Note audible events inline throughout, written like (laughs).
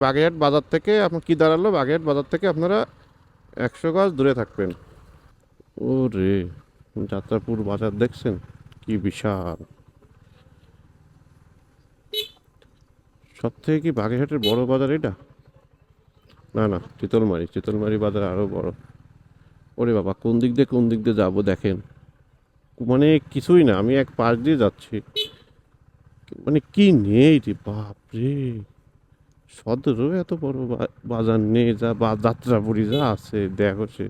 বাগেরহাট বাজার থেকে আপনার কি দাঁড়াল? বাগেরহাট বাজার থেকে আপনারা একশো গজ দূরে থাকবেন। ও রে যাত্রাপুর বাজার দেখছেন? কি বিশাল। সব থেকে কি বাগেরহাটের বড় বাজার এটা? না না, চিতলমারি। চিতলমারি বাজার আরও বড়। ওরে বাবা, কোন দিক দিয়ে, কোন দিক দিয়ে যাব দেখেন। মানে কিছুই না, আমি এক পাশ দিয়ে যাচ্ছি। মানে কি নেই রে, বাপরে! সদরও এত বড় বাজার নেই যা বা যাত্রাপুরি যা আছে, দেখো সে।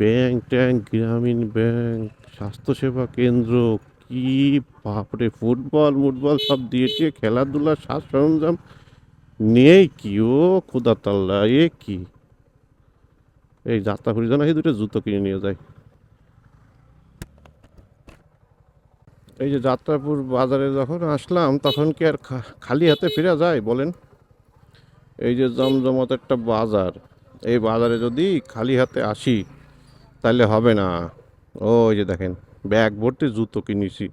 ব্যাংক ট্যাঙ্ক গ্রামীণ ব্যাংক, স্বাস্থ্যসেবা কেন্দ্র, কি বাপরে, ফুটবল, মুটবল সব দিয়ে টিয়ে খেলাধুলার সাজ সরঞ্জাম। নেই কি ও খুদা তাল্লা এ কি? এই যাত্রাপুরি জানা দুটো জুতো কিনে নিয়ে যায়। এই যে যাত্রাপুর বাজারে যখন আসলাম, তখন কি আর খালি হাতে ফিরে যায় বলেন? এই যে জমজমত একটা বাজার, এই বাজারে যদি খালি হাতে আসি তাহলে হবে না। ও এই যে দেখেন, ব্যাগ ভর্তি জুতো কিনেছি।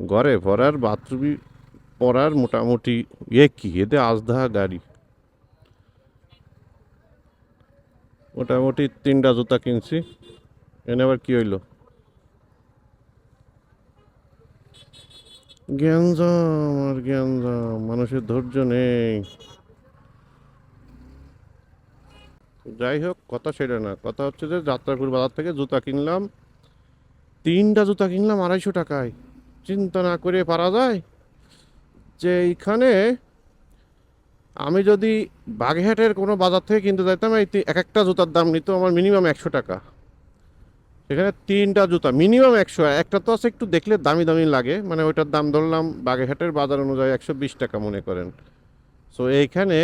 ঘরে ভরার, বাথরুমি পরার মোটামুটি এ কি? এতে আজদা গাড়ি। মোটামুটি তিনটা জুতা কিনছি। এনে আবার কী হইল? জ্ঞানজাম আর জ্ঞানজাম মানুষের ধৈর্য নেই। যাই হোক, কথা সেটা না। কথা হচ্ছে যে যাত্রাপুর বাজার থেকে জুতা কিনলাম। তিনটা জুতা কিনলাম আড়াইশো টাকায়। চিন্তা না করে পারা যায় যে, এইখানে আমি যদি বাগেরহাটের কোনো বাজার থেকে কিনতে যাইতাম, এই এক একটা জুতার দাম নিত আমার মিনিমাম একশো টাকা। সেখানে তিনটা জুতা মিনিমাম একশো। একটা তো আছে একটু দেখলে দামি দামি লাগে মানে ওইটার দাম ধরলাম বাগেরহাটের বাজার অনুযায়ী একশো বিশ টাকা মনে করেন। সো এইখানে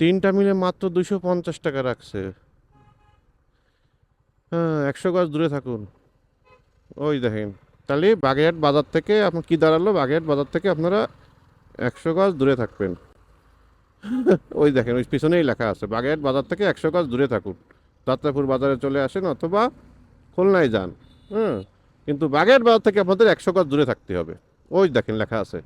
তিনটা মিলে মাত্র দুশো পঞ্চাশ টাকা রাখছে। হ্যাঁ একশো গজ দূরে থাকুন। ওই দেখেন, তাহলে বাগেরহাট বাজার থেকে আপনার কী দাঁড়াল? বাগেরহাট বাজার থেকে আপনারা একশো গজ দূরে থাকবেন। (laughs) ওই দেখেন, ওই পিছনেই লেখা আছে, বাগেরহাট বাজার থেকে একশো গজ দূরে থাকুন। যাত্রাপুর বাজারে চলে আসেন অথবা খুলনায় যান, হুম? কিন্তু বাগের বাজার থেকে আপনাদের একশো গজ দূরে থাকতে হবে। ওই দেখেন লেখা আছে।